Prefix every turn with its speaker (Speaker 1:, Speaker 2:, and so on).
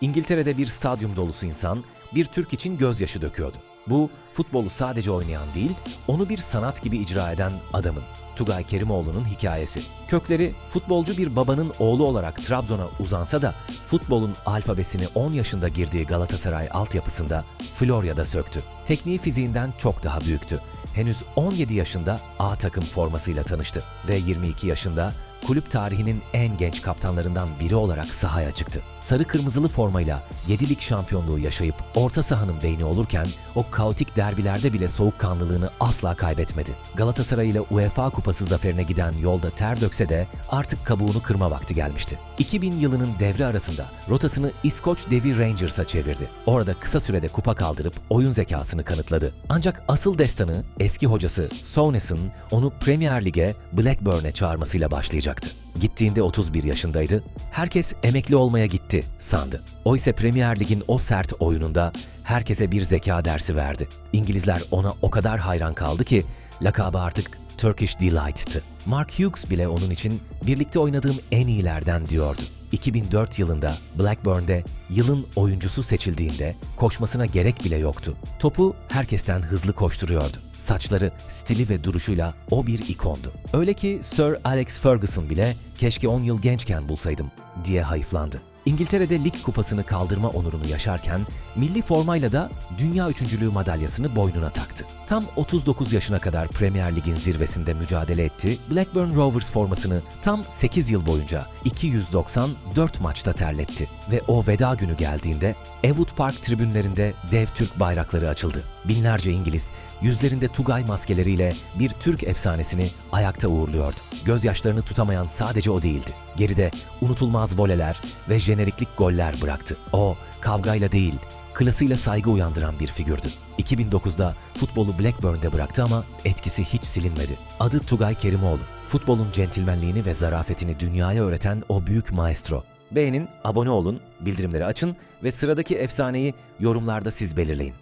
Speaker 1: İngiltere'de bir stadyum dolusu insan bir Türk için gözyaşı döküyordu. Bu futbolu sadece oynayan değil, onu bir sanat gibi icra eden adamın. Tugay Kerimoğlu'nun hikayesi. Kökleri futbolcu bir babanın oğlu olarak Trabzon'a uzansa da futbolun alfabesini 10 yaşında girdiği Galatasaray altyapısında Florya'da söktü. Tekniği fiziğinden çok daha büyüktü. Henüz 17 yaşında A takım formasıyla tanıştı ve 22 yaşında kulüp tarihinin en genç kaptanlarından biri olarak sahaya çıktı. Sarı kırmızılı formayla 7 lig şampiyonluğu yaşayıp orta sahanın beyni olurken o kaotik derbilerde bile soğukkanlılığını asla kaybetmedi. Galatasaray ile UEFA Kupası zaferine giden yolda ter dökse de artık kabuğunu kırma vakti gelmişti. 2000 yılının devre arasında rotasını İskoç devi Rangers'a çevirdi. Orada kısa sürede kupa kaldırıp oyun zekasını kanıtladı. Ancak asıl destanı eski hocası Souness'ın onu Premier Lig'e Blackburn'e çağırmasıyla başlayacaktı. Gittiğinde 31 yaşındaydı. Herkes emekli olmaya gitti sandı. O ise Premier Lig'in o sert oyununda herkese bir zeka dersi verdi. İngilizler ona o kadar hayran kaldı ki lakabı artık Turkish Delight'tı. Mark Hughes bile onun için birlikte oynadığım en iyilerden diyordu. 2004 yılında Blackburn'de yılın oyuncusu seçildiğinde koşmasına gerek bile yoktu. Topu herkesten hızlı koşturuyordu. Saçları, stili ve duruşuyla o bir ikondu. Öyle ki Sir Alex Ferguson bile keşke 10 yıl gençken bulsaydım diye hayıflandı. İngiltere'de lig kupasını kaldırma onurunu yaşarken milli formayla da dünya üçüncülüğü madalyasını boynuna taktı. Tam 39 yaşına kadar Premier Lig'in zirvesinde mücadele etti. Blackburn Rovers formasını tam 8 yıl boyunca 294 maçta terletti ve o veda günü geldiğinde Ewood Park tribünlerinde dev Türk bayrakları açıldı. Binlerce İngiliz yüzlerinde Tugay maskeleriyle bir Türk efsanesini ayakta uğurluyordu. Gözyaşlarını tutamayan sadece o değildi. Geride unutulmaz voleler ve jeneriklik goller bıraktı. O kavgayla değil, klasıyla saygı uyandıran bir figürdü. 2009'da futbolu Blackburn'de bıraktı ama etkisi hiç silinmedi. Adı Tugay Kerimoğlu. Futbolun centilmenliğini ve zarafetini dünyaya öğreten o büyük maestro. Beğenin, abone olun, bildirimleri açın ve sıradaki efsaneyi yorumlarda siz belirleyin.